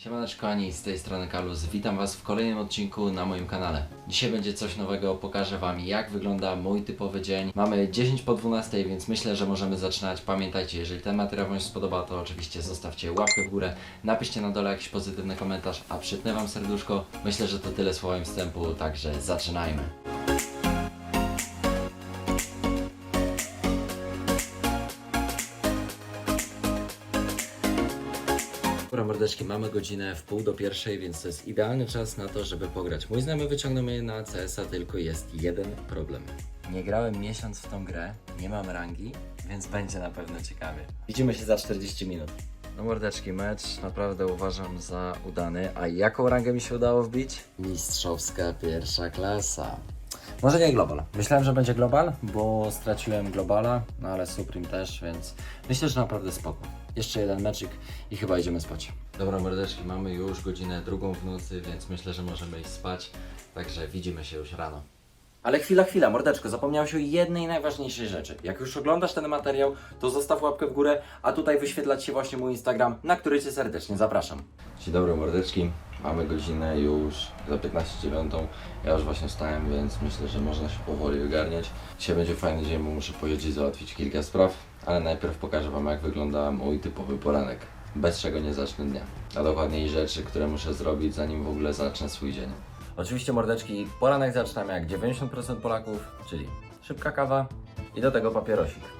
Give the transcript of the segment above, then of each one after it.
Siemaneczko Ani, z tej strony Kalus. Witam Was w kolejnym odcinku na moim kanale. Dzisiaj będzie coś nowego, pokażę Wam jak wygląda mój typowy dzień. Mamy 10 po 12, więc myślę, że możemy zaczynać. Pamiętajcie, jeżeli ten materiał Wam się spodoba, to oczywiście zostawcie łapkę w górę, napiszcie na dole jakiś pozytywny komentarz, a przytnę Wam serduszko. Myślę, że to tyle słowem wstępu, także zaczynajmy. Mordeczki, mamy godzinę w pół do pierwszej, więc to jest idealny czas na to, żeby pograć. Mój znajomy wyciągnął mnie na CS-a, tylko jest jeden problem. Nie grałem miesiąc w tą grę, nie mam rangi, więc będzie na pewno ciekawie. Widzimy się za 40 minut. No mordeczki, mecz naprawdę uważam za udany. A jaką rangę mi się udało wbić? Mistrzowska pierwsza klasa. Może nie global. Myślałem, że będzie global, bo straciłem globala, no ale Supreme też, więc myślę, że naprawdę spoko. Jeszcze jeden meczyk i chyba idziemy spać. Dobra, mordeczki, mamy już godzinę drugą w nocy, więc myślę, że możemy iść spać. Także widzimy się już rano. Ale chwila, chwila, mordeczko, zapomniałeś o jednej najważniejszej rzeczy. Jak już oglądasz ten materiał, to zostaw łapkę w górę, a tutaj wyświetla Ci się właśnie mój Instagram, na który Cię serdecznie zapraszam. Dzień dobry, mordeczki. Mamy godzinę już za 15.09. Ja już właśnie wstałem, więc myślę, że można się powoli ogarniać. Dzisiaj będzie fajny dzień, bo muszę pojeździć załatwić kilka spraw, ale najpierw pokażę Wam, jak wygląda mój typowy poranek. Bez czego nie zacznę dnia. A dokładniej rzeczy, które muszę zrobić, zanim w ogóle zacznę swój dzień. Oczywiście mordeczki, poranek zaczynam jak 90% Polaków, czyli szybka kawa i do tego papierosik.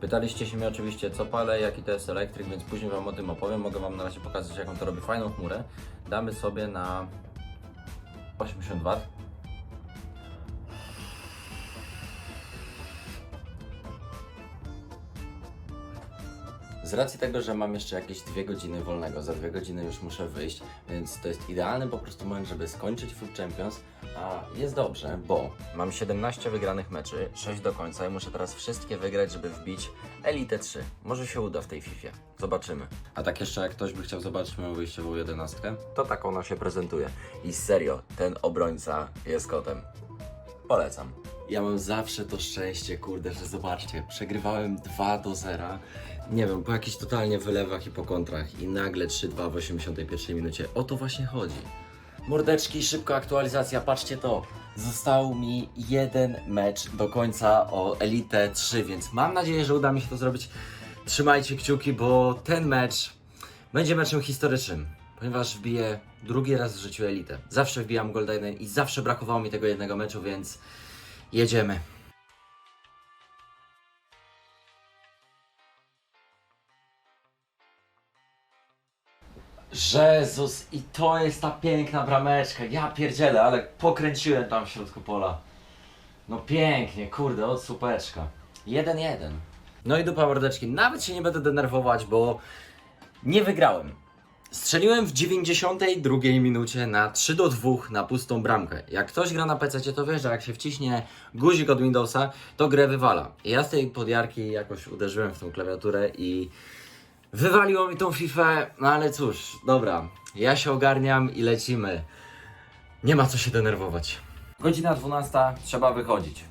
Pytaliście się mnie oczywiście co palę, jaki to jest elektryk, więc później Wam o tym opowiem. Mogę Wam na razie pokazać jaką to robi fajną chmurę. Damy sobie na 80 W. Z racji tego, że mam jeszcze jakieś dwie godziny wolnego, za dwie godziny już muszę wyjść, więc to jest idealny po prostu moment, żeby skończyć Food Champions, a jest dobrze, bo mam 17 wygranych meczy, 6 do końca i muszę teraz wszystkie wygrać, żeby wbić Elite 3. Może się uda w tej FIFA. Zobaczymy. A tak jeszcze jak ktoś by chciał zobaczyć moją wyjściową jedenastkę, to tak ona się prezentuje. I serio, ten obrońca jest kotem. Polecam. Ja mam zawsze to szczęście, kurde, że zobaczcie, przegrywałem 2 do 0. Nie wiem, po jakichś totalnie wylewach i po kontrach i nagle 3-2 w 81 minucie. O to właśnie chodzi. Mordeczki, szybka aktualizacja, patrzcie to. Został mi jeden mecz do końca o Elite 3, więc mam nadzieję, że uda mi się to zrobić. Trzymajcie kciuki, bo ten mecz będzie meczem historycznym, ponieważ wbiję drugi raz w życiu Elite. Zawsze wbijam Gold 1 i zawsze brakowało mi tego jednego meczu, więc jedziemy. Jezus, i to jest ta piękna brameczka. Ja pierdzielę, ale pokręciłem tam w środku pola. No pięknie, kurde, od supeczka. 1-1. No i dupa mordeczki, nawet się nie będę denerwować, bo nie wygrałem. Strzeliłem w 92 minucie na 3 do 2 na pustą bramkę. Jak ktoś gra na PC, to wie, że jak się wciśnie guzik od Windowsa, to grę wywala. Ja z tej podjarki jakoś uderzyłem w tą klawiaturę i Wywaliło mi tą FIFA, no ale cóż, dobra, ja się ogarniam i lecimy. Nie ma co się denerwować. Godzina 12, trzeba wychodzić.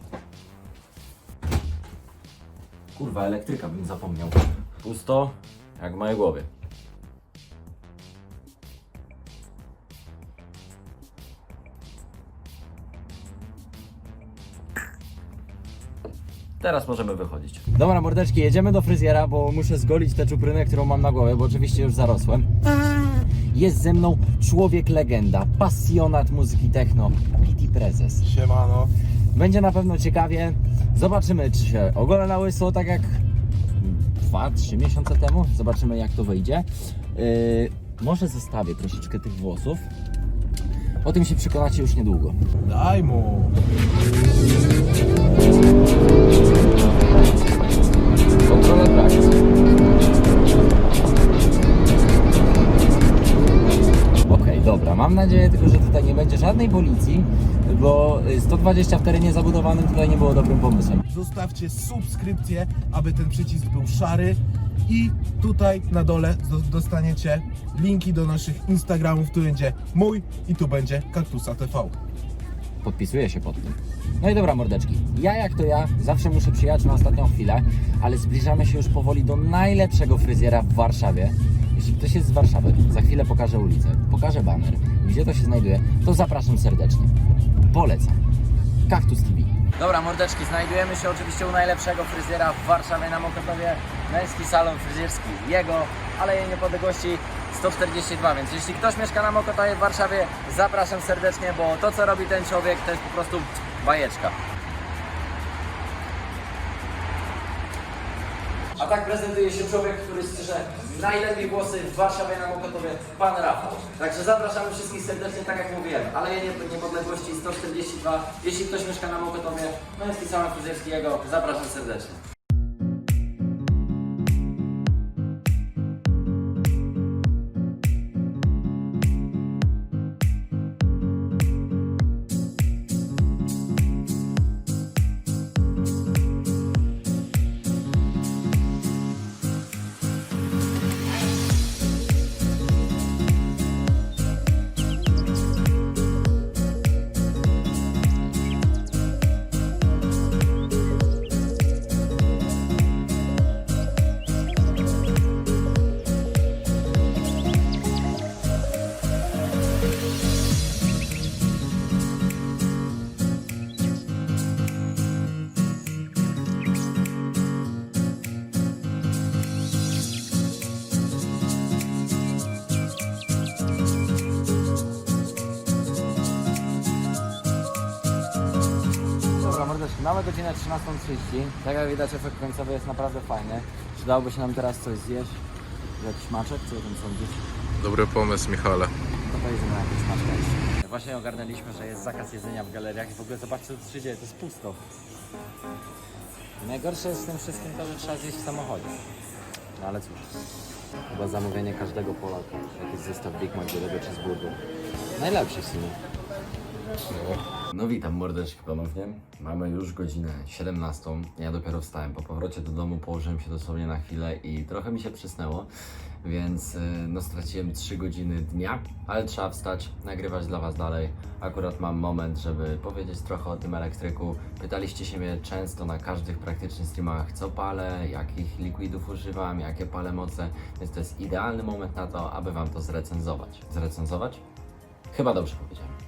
Kurwa, elektryka bym zapomniał. Pusto, jak w mojej głowie. Teraz możemy wychodzić. Dobra, mordeczki, jedziemy do fryzjera, bo muszę zgolić tę czuprynę, którą mam na głowie, bo oczywiście już zarosłem. Jest ze mną człowiek legenda, pasjonat muzyki techno, PT Prezes. Siemano. Będzie na pewno ciekawie. Zobaczymy, czy się ogolę na łyso, tak jak 2-3 miesiące temu. Zobaczymy, jak to wyjdzie. Yy, może zostawię troszeczkę tych włosów. O tym się przekonacie już niedługo. Daj mu. Kontrola trakcji. Okej, dobra. Mam nadzieję tylko, że tutaj nie będzie żadnej policji, bo y, 120 w terenie zabudowanym tutaj nie było dobrym pomysłem. Zostawcie subskrypcję, aby ten przycisk był szary. I tutaj na dole do- dostaniecie linki do naszych Instagramów. Tu będzie mój i tu będzie Kaktusa TV. Podpisuję się pod tym. No i dobra, mordeczki. Ja jak to ja, zawsze muszę przyjechać na ostatnią chwilę, ale zbliżamy się już powoli do najlepszego fryzjera w Warszawie. Jeśli ktoś jest z Warszawy, za chwilę pokażę ulicę, pokażę baner, gdzie to się znajduje, to zapraszam serdecznie. Polecam. Kaktus TV. Dobra, mordeczki, znajdujemy się oczywiście u najlepszego fryzjera w Warszawie na Mokotowie. Męski salon fryzjerski jego, Aleje Niepodległości 142, więc jeśli ktoś mieszka na Mokotowie w Warszawie, zapraszam serdecznie, bo to co robi ten człowiek to jest po prostu bajeczka. A tak prezentuje się człowiek, który strzyże najlepiej włosy w Warszawie na Mokotowie, pan Rafał. Także zapraszamy wszystkich serdecznie, tak jak mówiłem, Aleje Niep- Niepodległości 142. Jeśli ktoś mieszka na Mokotowie, męski salon fryzjerski jego, zapraszam serdecznie. Mamy godzinę 13.30. Tak jak widać, efekt końcowy jest naprawdę fajny. Przydałoby się nam teraz coś zjeść. Jakiś maczek, co o tym sądzisz? Dobry pomysł, Michale. To pojedziemy na jakieś maczka jeszcze. Właśnie ogarnęliśmy, że jest zakaz jedzenia w galeriach i w ogóle zobaczcie, co tu się dzieje, to jest pusto. Najgorsze jest z tym wszystkim to, że trzeba zjeść w samochodzie. No ale cóż, chyba zamówienie każdego Polaka. Jakiś zestaw Big Mac do tego cheeseburger. Najlepszy w sumie. No witam mordeczki ponownie. Mamy już godzinę 17. Ja dopiero wstałem. Po powrocie do domu położyłem się dosłownie na chwilę i trochę mi się przysnęło, więc y, no straciłem 3 godziny dnia, ale trzeba wstać, nagrywać dla Was dalej. Akurat mam moment, żeby powiedzieć trochę o tym elektryku. Pytaliście się mnie często na każdych praktycznie streamach, co palę, jakich liquidów używam, jakie palę moce, więc to jest idealny moment na to, aby Wam to zrecenzować. Zrecenzować? Chyba dobrze powiedziałem.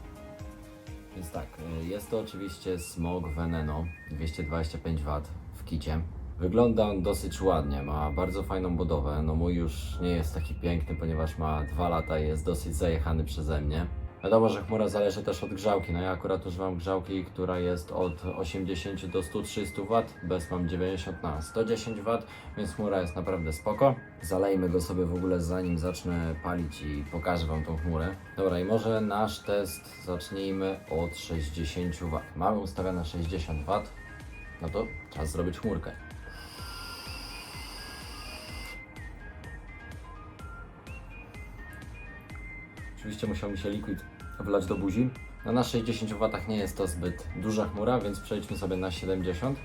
Więc tak, y, jest to oczywiście smog Veneno 225 W w kicie. Wygląda on dosyć ładnie, ma bardzo fajną budowę. No mój już nie jest taki piękny, ponieważ ma 2 lata i jest dosyć zajechany przeze mnie. Wiadomo, że chmura zależy też od grzałki. No ja akurat używam grzałki, która jest od 80 do 130 W, bez mam 90 na 110 W, więc chmura jest naprawdę spoko. Zalejmy go sobie w ogóle zanim zacznę palić i pokażę Wam tą chmurę. Dobra i może nasz test zacznijmy od 60 W. Mamy ustawione 60 W, no to czas zrobić chmurkę. Oczywiście musiał mi się liquid wlać do buzi. No na 60 W nie jest to zbyt duża chmura, więc przejdźmy sobie na 70.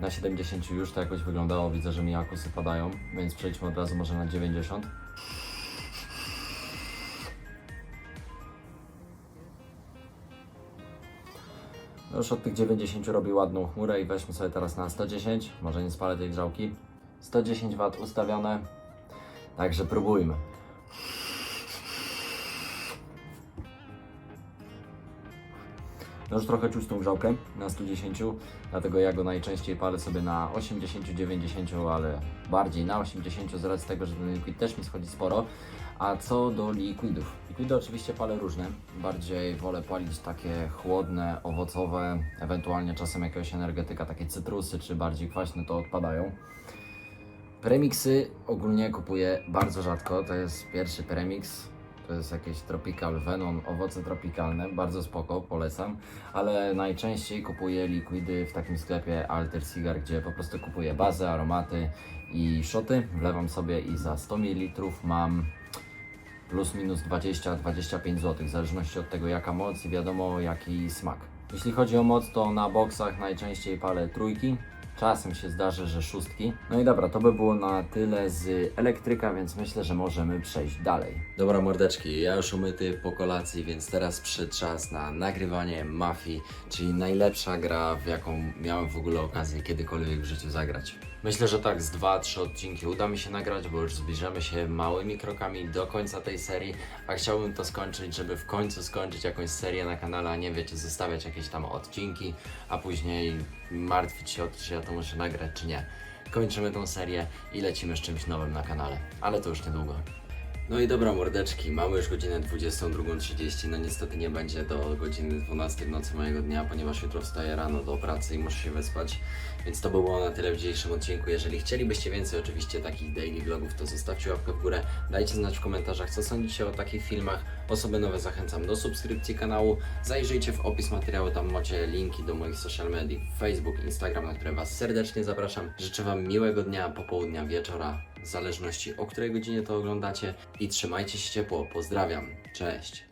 Na 70 już to jakoś wyglądało, widzę, że mi akusy padają, więc przejdźmy od razu może na 90. No już od tych 90 robi ładną chmurę i weźmy sobie teraz na 110, może nie spalę tej grzałki. 110 W ustawione, także próbujmy. No już trochę czuć tą grzałkę na 110, dlatego ja go najczęściej palę sobie na 80-90, ale bardziej na 80 z racji tego, że ten liquid też mi schodzi sporo. A co do liquidów? Liquidy oczywiście palę różne, bardziej wolę palić takie chłodne, owocowe, ewentualnie czasem jakiegoś energetyka, takie cytrusy czy bardziej kwaśne to odpadają. Premixy ogólnie kupuję bardzo rzadko. To jest pierwszy premix. To jest jakieś Tropical Venom, owoce tropikalne, bardzo spoko, polecam. Ale najczęściej kupuję likwidy w takim sklepie Alter Cigar, gdzie po prostu kupuję bazę, aromaty i szoty. Wlewam sobie i za 100 ml mam plus minus 20-25 zł, w zależności od tego jaka moc i wiadomo jaki smak. Jeśli chodzi o moc, to na boksach najczęściej palę trójki, Czasem się zdarzy, że szóstki. No i dobra, to by było na tyle z elektryka, więc myślę, że możemy przejść dalej. Dobra, mordeczki, ja już umyty po kolacji, więc teraz przyszedł czas na nagrywanie Mafii, czyli najlepsza gra, w jaką miałem w ogóle okazję kiedykolwiek w życiu zagrać. Myślę, że tak z 2-3 odcinki uda mi się nagrać, bo już zbliżamy się małymi krokami do końca tej serii, a chciałbym to skończyć, żeby w końcu skończyć jakąś serię na kanale, a nie wiecie, zostawiać jakieś tam odcinki, a później martwić się o to, czy ja to muszę nagrać, czy nie. Kończymy tą serię i lecimy z czymś nowym na kanale, ale to już niedługo. No i dobra mordeczki, mamy już godzinę 22.30, no niestety nie będzie do godziny 12 w nocy mojego dnia, ponieważ jutro wstaję rano do pracy i muszę się wyspać, więc to by było na tyle w dzisiejszym odcinku. Jeżeli chcielibyście więcej oczywiście takich daily vlogów, to zostawcie łapkę w górę, dajcie znać w komentarzach, co sądzicie o takich filmach. Osoby nowe zachęcam do subskrypcji kanału, zajrzyjcie w opis materiału, tam macie linki do moich social mediów, Facebook, Instagram, na które Was serdecznie zapraszam. Życzę Wam miłego dnia, popołudnia, wieczora, w zależności o której godzinie to oglądacie i trzymajcie się ciepło. Pozdrawiam, cześć!